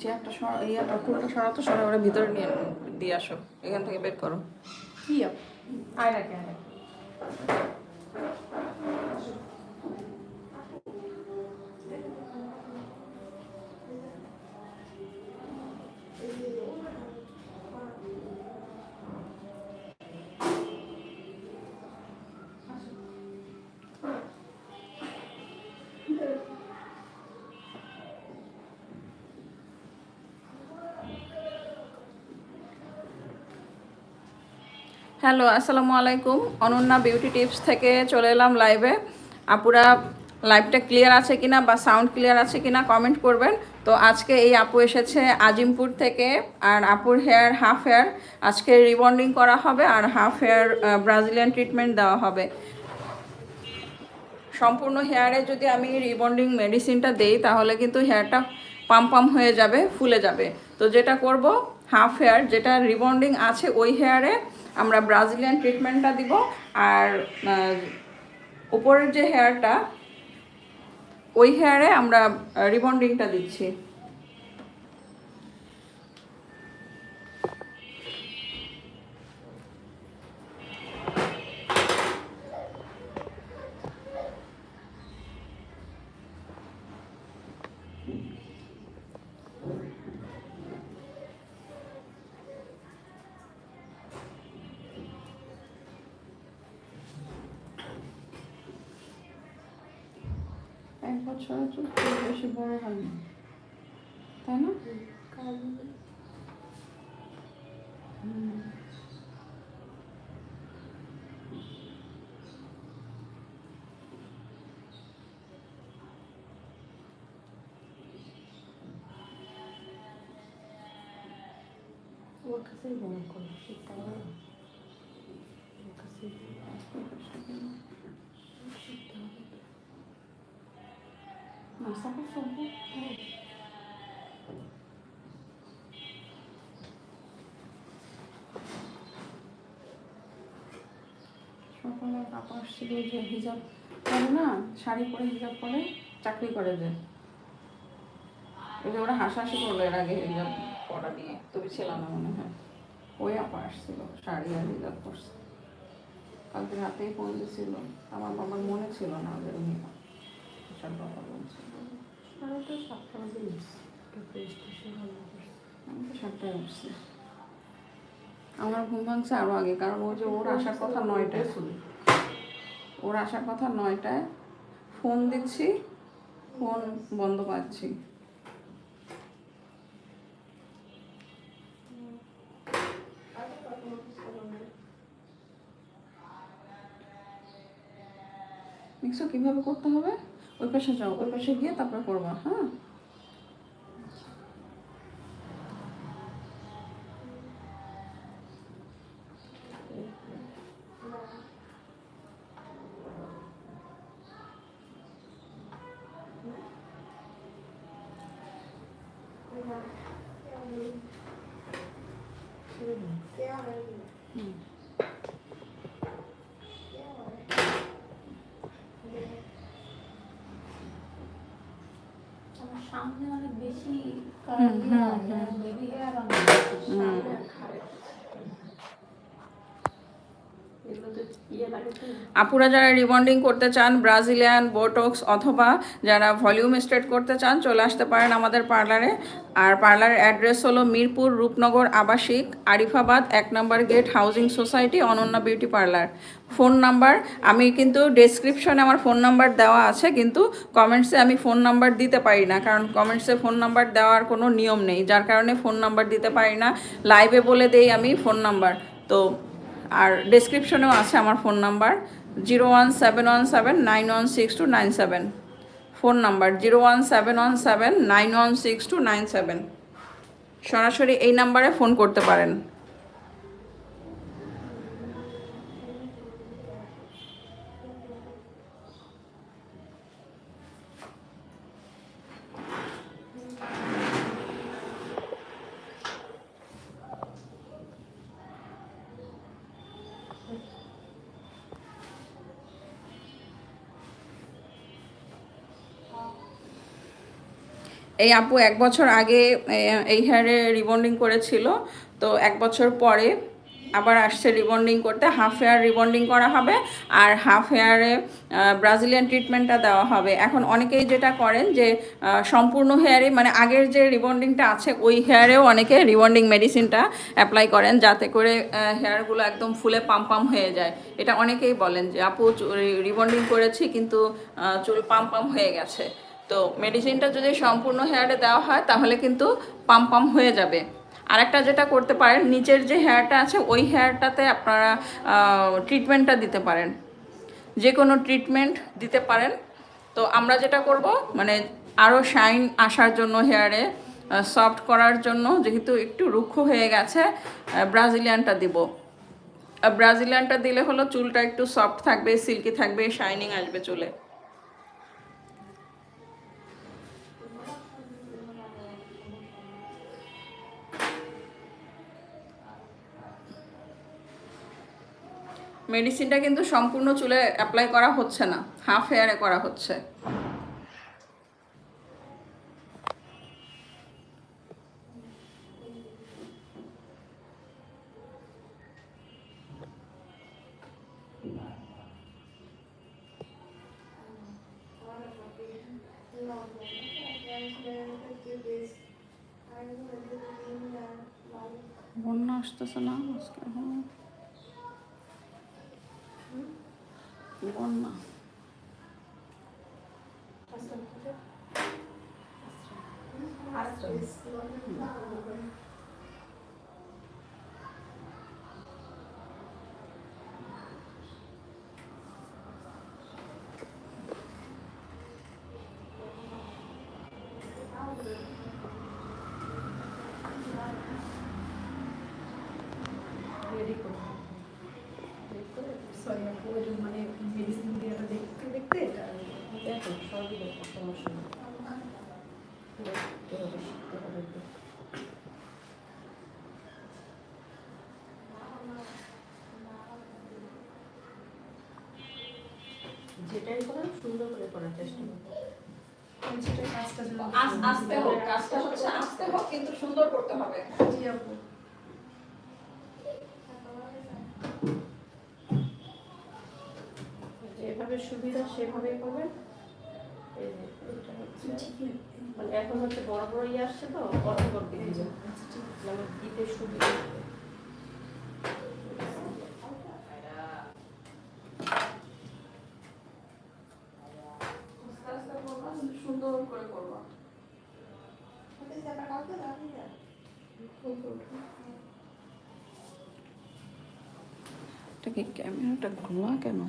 চেয়ারটা সরা একটা টুলটা সরাতো সরা ওরা ভিতরে নিয়ে দিয়ে আসো। এখান থেকে বের করো। কি আয় রাখে। হ্যালো, আসসালামু আলাইকুম। অনন্যা বিউটি টিপস থেকে চলে এলাম লাইভে আপুরা লাইভটা ক্লিয়ার আছে কিনা বা সাউন্ড ক্লিয়ার আছে কিনা কমেন্ট করবেন। তো আজকে এই আপু এসেছে আজিমপুর থেকে, আর আপুর হেয়ার হাফ হেয়ার আজকে রিবন্ডিং করা হবে আর হাফ হেয়ার ব্রাজিলিয়ান ট্রিটমেন্ট দেওয়া হবে। সম্পূর্ণ হেয়ারে যদি আমি রিবন্ডিং মেডিসিনটা দেই, তাহলে কিন্তু হেয়ারটা পাম পাম হয়ে যাবে, ফুলে যাবে। তো যেটা করব হাফ হেয়ার যেটা রিবন্ডিং আছে ওই হেয়ারে আমরা ব্রাজিলিয়ান ট্রিটমেন্টটা দিব। আর উপরের যে হেয়ারটা ওই হেয়ারে আমরা রিবন্ডিংটা দিচ্ছি। বছরের চুল বেশি বড় হয়নি। তাই না? নাস্তা করছ আপু? সকালে আপা আসছিল যে হিজাব পরে না শাড়ি পরে হিজাব পরে চাকরি করে যে ওই যে ওরা হাসাহাসি করল এর আগে হিজাব পরা নিয়ে তুমি ছিল না মনে হয় ওই আপা আসছিল শাড়ি আর হিজাব পরছে কালকে রাতেই ফোন দিছিল আমার বাবার মনে ছিল না ওদের উনি আসার কথা বলছিল আমার ঘুম ভাঙছে আরও আগে, কারণ ও যে ওর আসার কথা নয়টায়। শুনি ওর আসার কথা নয়টায়। ফোন দিচ্ছি, ফোন বন্ধ পাচ্ছি। মিক্সো, কীভাবে করতে হবে? ওই পাশে যাও ওই পাশে গিয়ে তারপরে করবা হ্যাঁ হুম। আমার সামনে অনেক বেশি হুম, হুম, বেবি হেয়ার অনেক বেশি সামনে খাড়ে। এগুলোতে ইয়ে লাগে তো আপুরা যারা রিবন্ডিং করতে চান, ব্রাজিলিয়ান, বোটক্স অথবা যারা ভলিউম স্ট্রেট করতে চান, চলে আসতে পারেন আমাদের পার্লারে। আর পার্লারের অ্যাড্রেস হলো মিরপুর রূপনগর আবাসিক, আরিফাবাদ, এক নম্বর gate housing society, Ananya beauty parlour. Phone number, আমি কিন্তু ডেসক্রিপশনে আমার ফোন নাম্বার দেওয়া আছে, কিন্তু কমেন্টসে আমি ফোন নাম্বার দিতে পারি না, কারণ কমেন্টসে ফোন নাম্বার দেওয়ার কোনো নিয়ম নেই। যার কারণে ফোন নাম্বার দিতে পারি না, লাইভে বলে দেই আমি ফোন নাম্বার। তো আর ডেসক্রিপশনেও আছে আমার phone number zero one seven one seven nine one six two nine seven phone number zero one seven one seven nine one six two nine seven সরাসরি এই নাম্বারে ফোন করতে পারেন। এই আপু এক বছর আগে এই হেয়ারে রিবন্ডিং করেছিল। তো এক বছর পরে আবার আসছে রিবন্ডিং করতে। হাফ হেয়ার রিবন্ডিং করা হবে আর হাফ হেয়ারে ব্রাজিলিয়ান ট্রিটমেন্টটা দেওয়া হবে। এখন অনেকেই যেটা করেন যে সম্পূর্ণ হেয়ারে মানে আগের যে রিবন্ডিংটা আছে, ওই হেয়ারেও অনেকে রিবন্ডিং মেডিসিনটা অ্যাপ্লাই করেন যাতে করে হেয়ারগুলো একদম ফুলে পাম পাম হয়ে যায়। এটা অনেকেই বলেন যে, আপু রিবন্ডিং করেছি, কিন্তু চুল পাম পাম হয়ে গেছে। তো মেডিসিনটা যদি সম্পূর্ণ হেয়ারে দেওয়া হয়, তাহলে কিন্তু পাম পাম হয়ে যাবে। আরেকটা যেটা করতে পারেন, নিচের যে হেয়ারটা আছে, ওই হেয়ারটাতে আপনারা ট্রিটমেন্টটা দিতে পারেন। যে কোনো ট্রিটমেন্ট দিতে পারেন। তো আমরা যেটা করব মানে আরও শাইন আসার জন্য হেয়ারে সফট করার জন্য যেহেতু একটু রুক্ষ হয়ে গেছে ব্রাজিলিয়ানটা দিব। ব্রাজিলিয়ানটা দিলে হলো চুলটা একটু সফট থাকবে সিল্কি থাকবে শাইনিং আসবে চুলে। মেডিসিনটা কিন্তু সম্পূর্ণ চুলে অ্যাপ্লাই করা হচ্ছে না, হাফ হেয়ারে করা হচ্ছে। বন্যা আসতেছে না, আজকে হ্যাঁ বন্যা রেডি করে সরি আপু ওই যে মানে মেডিসিন দিয়ে এটা দেখতে দেখতে এটা দেখো সবই দেখো সমস্যা নেই দেখতে হবে শিখতে হবে একটু। যেটাই করেন সুন্দর করে করার চেষ্টা করব সেটা কাজটা যেন আস্তে হোক কাজটা হচ্ছে আস্তে হোক কিন্তু সুন্দর করতে হবে। জি আপু। যেভাবে সুবিধা সেভাবেই করবেন মানে এখন হচ্ছে বড় বড় ইয়ে আসছে তো অল্প করতে দিতে সুবিধা হবে। আস্তে আস্তে করবা কিন্তু সুন্দর করে করবা এটা কি ক্যামেরাটা ঘোলা কেন?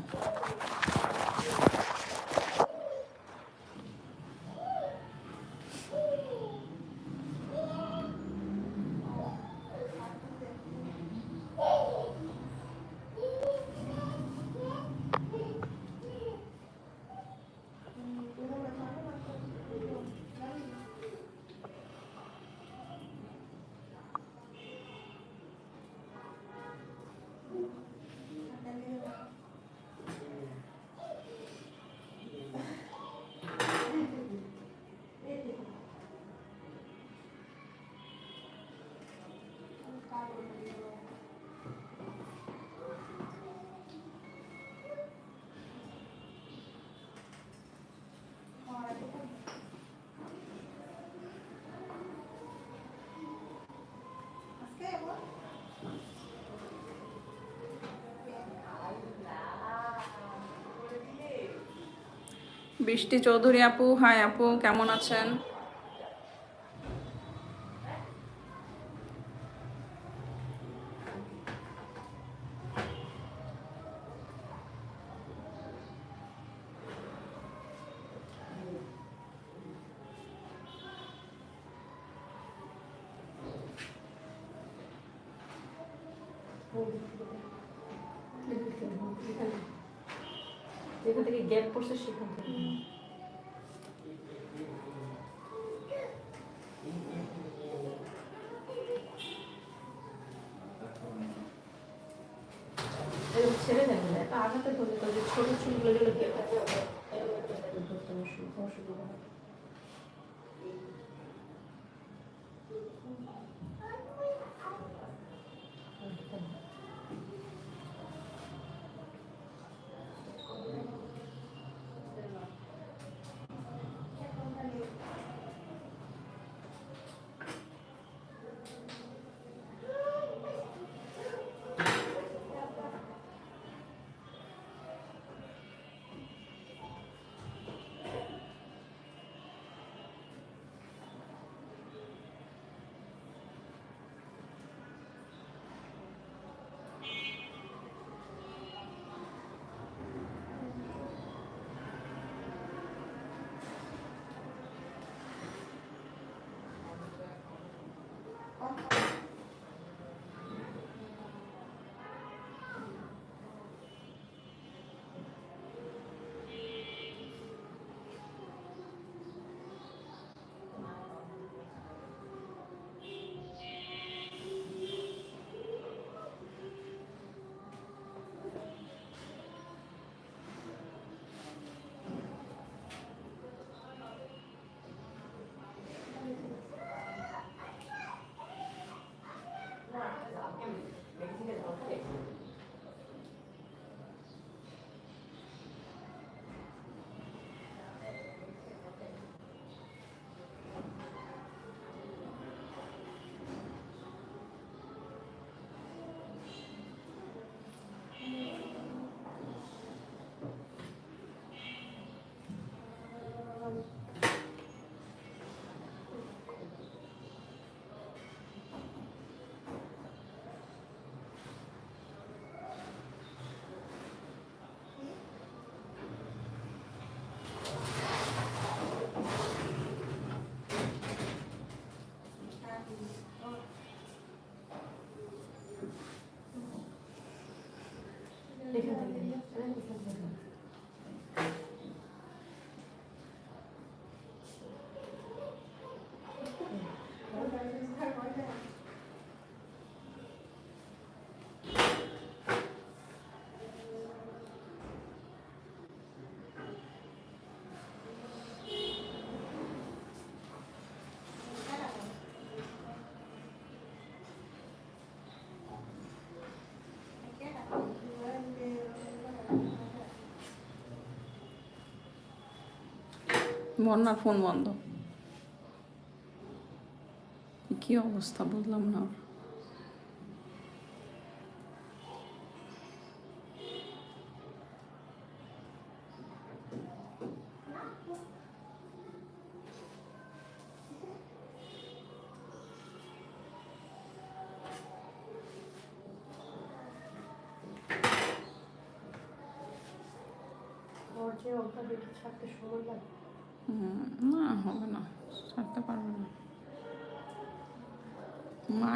বৃষ্টি চৌধুরী আপু হাই আপু কেমন আছেন? যেখান থেকে গ্যাপ পড়ছে ছোট চুলগুলো বন্যার ফোন বন্ধ। কি অবস্থা বুঝলাম না ওর। ওর যে অভ্যাস এটা ছাড়তে সময় লাগে হুম, না হবে না ছাড়তে পারবে না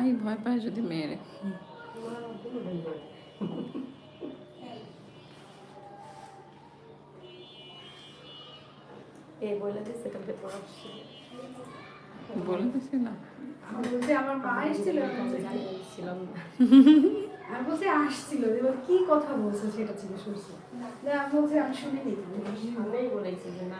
মাই ভয় পায় যদি মেয়েরে আমার বলে কালকে বলে মা এসেছিল আমি বলছি, ছিলাম আসছিল। এবার কি কথা বলছে সেটা জিজ্ঞেস করছে। আমি বলছি আমি শুনিনি বলেছি যে না।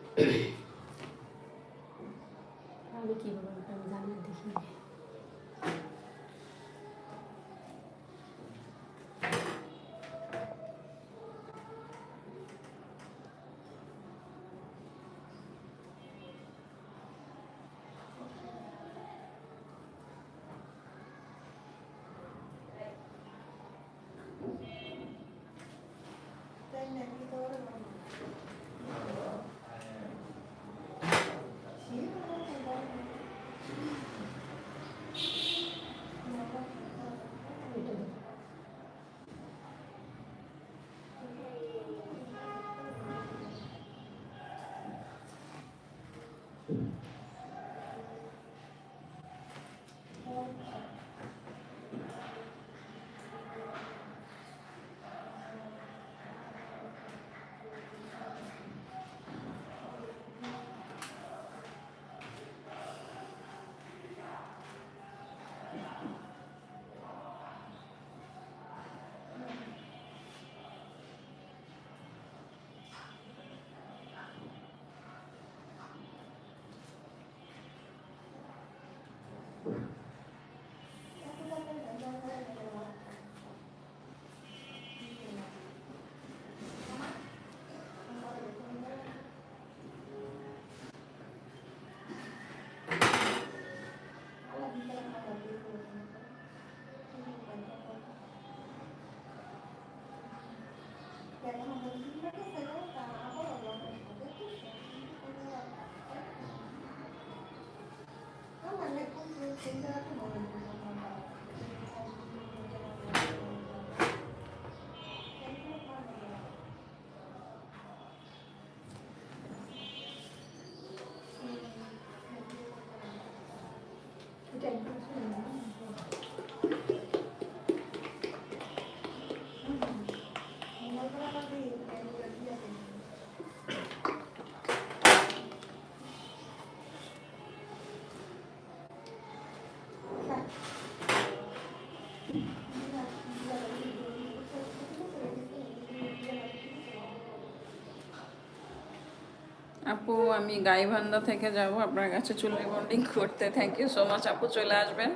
আপু, আমি গাইবান্ধা থেকে যাব। আপনার কাছে চুল রিবন্ডিং করতে। থ্যাংক ইউ সো মাচ আপু, চলে আসবেন।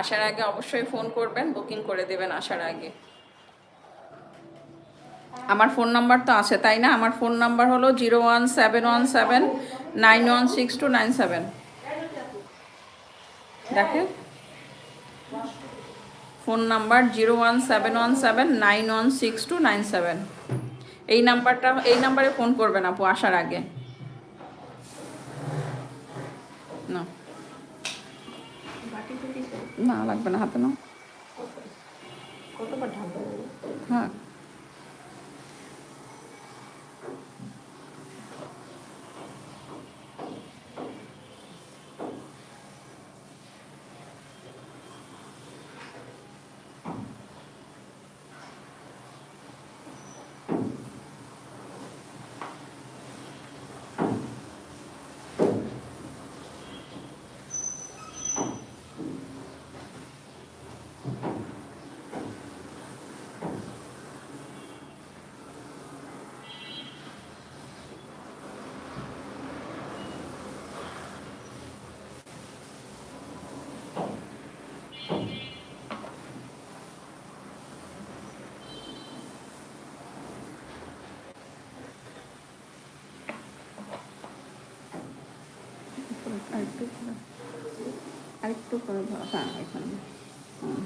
আসার আগে অবশ্যই ফোন করবেন বুকিং করে দেবেন আসার আগে। আমার ফোন নাম্বার তো আছে, তাই না? আমার ফোন নাম্বার হলো zero one seven one seven nine one six two nine seven দেখেন। Phone number zero one seven one seven nine one six two nine seven এই নাম্বারটা এই নাম্বারে ফোন করবেন আপু আসার আগে। না লাগবে না হাতে নাও কতবার হবে হ্যাঁ আরেকটু করে আরেকটু করে হ্যাঁ এখানে হুম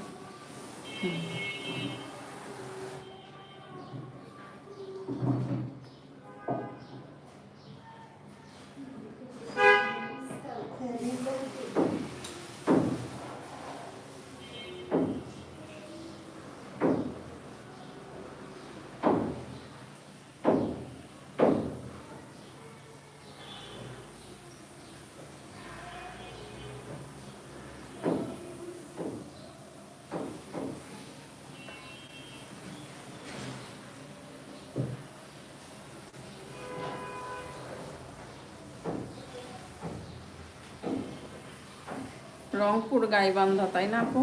রংপুর গাইবান্ধা তাই না আপু।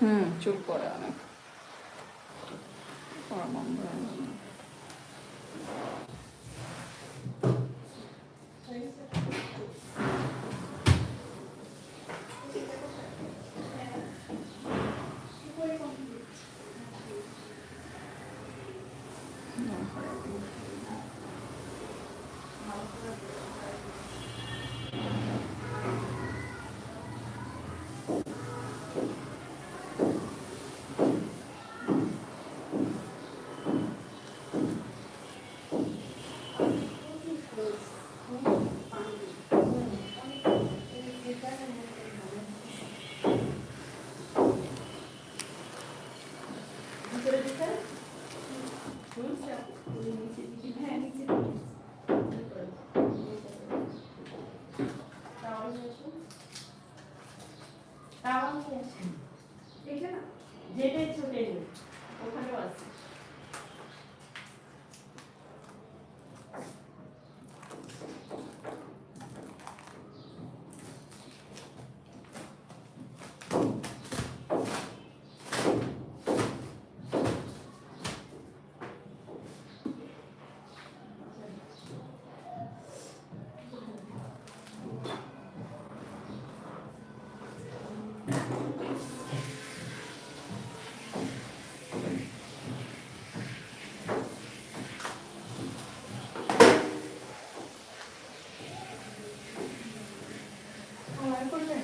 হুম চুল পরে অনেক পরা বন্ধ হয়ে গেল। ভিতরে দিতে হুম নিচে দিবি হ্যাঁ নিচে দিবি তাওয়াল নিয়ে আসুন তাওয়াল por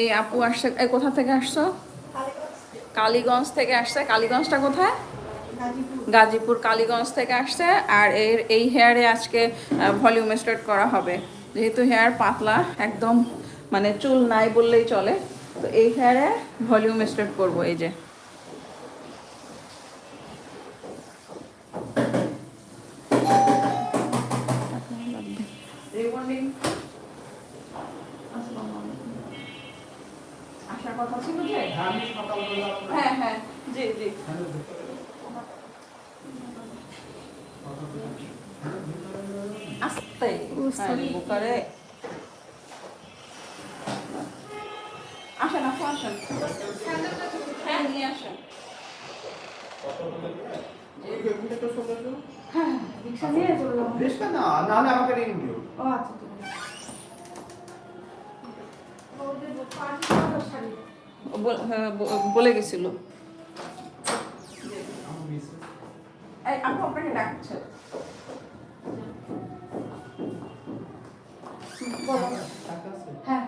এই আপু আসছে কোথা থেকে আসছো? কালীগঞ্জ থেকে আসছে। কালীগঞ্জটা কোথায়? গাজীপুর। কালীগঞ্জ থেকে আসছে আর এর, এই হেয়ারে আজকে ভলিউম স্টার্ট করা হবে। যেহেতু হেয়ার পাতলা, একদম মানে চুল নাই বললেই চলে, তো এই হেয়ারে ভলিউম স্টার্ট করব, এই যে রিবন্ডিং আসার কথা ছিল যে হ্যাঁ হ্যাঁ জি জি। আস্তে। হ্যাঁ, বুকারে। আসেন আপু আসেন। হ্যাঁ নিয়ে আসেন। রিক্সা নিয়ে চললাম। রিস্কা না নাহলে আমাকে রিং দিও ও আচ্ছা ঠিক আছে। বল- হ্যাঁ, বলে গেছিল। হ্যাঁ।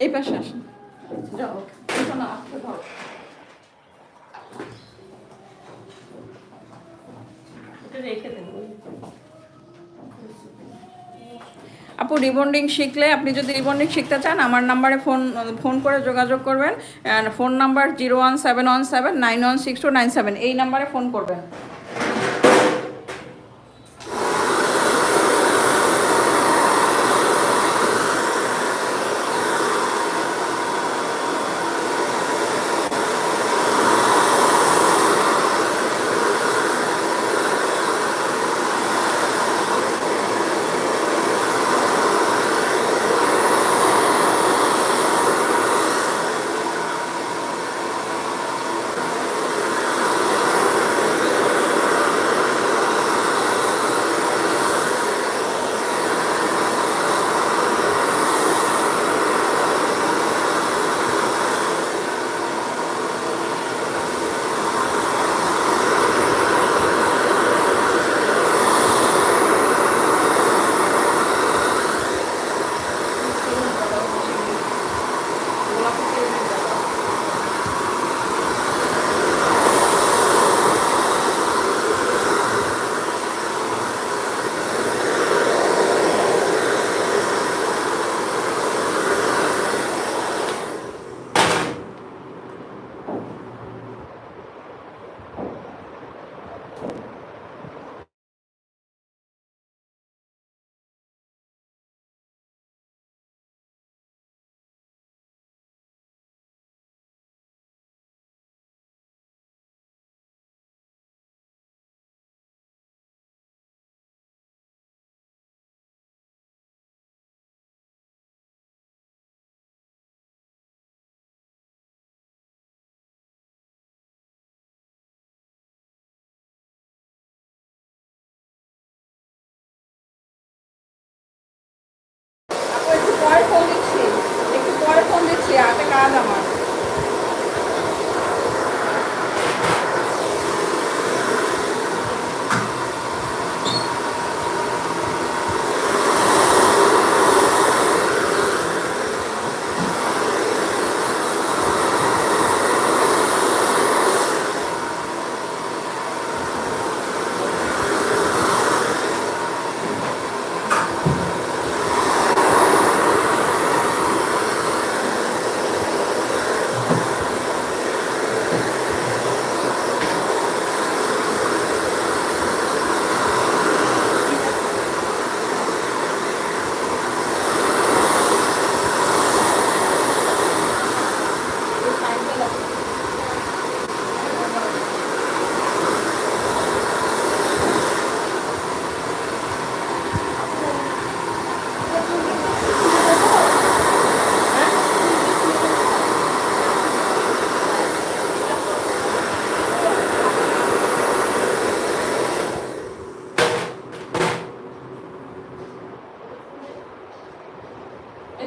এই পাশে আসেন যাও পিছনে আসতে ধরো এটা রেখে দেন আপু রিবন্ডিং শিখলে, আপনি যদি রিবন্ডিং শিখতে চান, আমার নাম্বারে ফোন ফোন করে যোগাযোগ করবেন। Phone number zero one seven one seven nine one six two nine seven. এই নাম্বারে ফোন করবেন।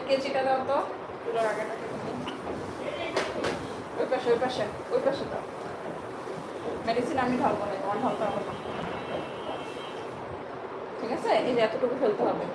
কেচিটা দাও তো। চুলার আগেটাকে ওই পাশে ওই পাশে ওই পাশে দাও। মেডিসিন আমি ঢালবো না, তোমার ঢালতে হবে ঠিক আছে? এই যে এতটুকু ফেলতে হবে।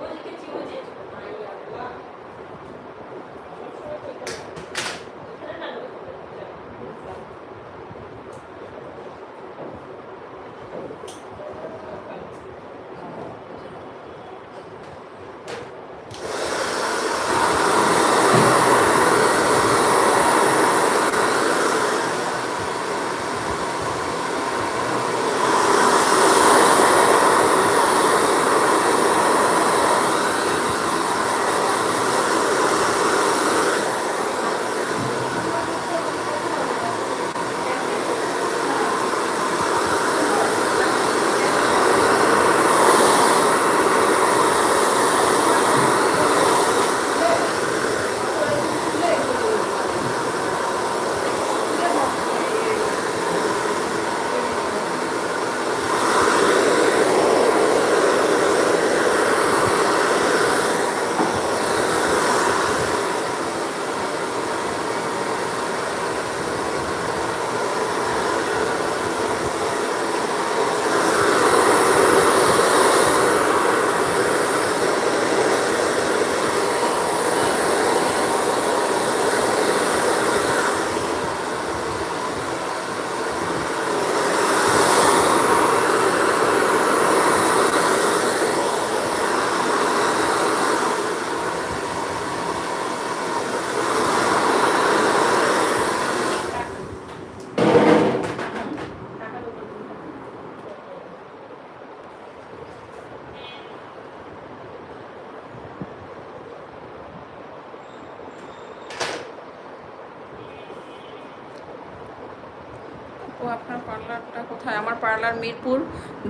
মিরপুর,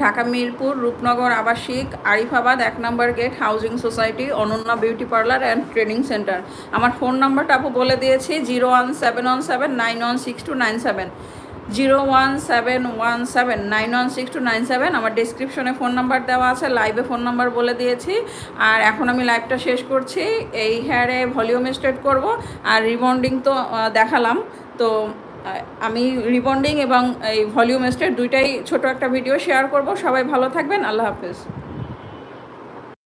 ঢাকা মিরপুর, রূপনগর আবাসিক, আরিফাবাদ এক নম্বর gate, housing society, Ananya beauty parlour and training centre. আমার ফোন নাম্বারটা আপু বলে দিয়েছি, zero one seven one seven nine one six two nine seven. Zero one seven one seven nine one six two nine seven আমার ডিসক্রিপশনে phone number দেওয়া আছে লাইভে ফোন নাম্বার বলে দিয়েছি। আর এখন আমি লাইভটা শেষ করছি, এই হেয়ারে ভলিউম স্ট্রেট করব, আর রিবন্ডিং তো দেখালাম। তো আমি রিবন্ডিং এবং এই ভলিউম স্টেট দুইটাই ছোট একটা ভিডিও শেয়ার করব। সবাই ভালো থাকবেন। আল্লাহ হাফেজ।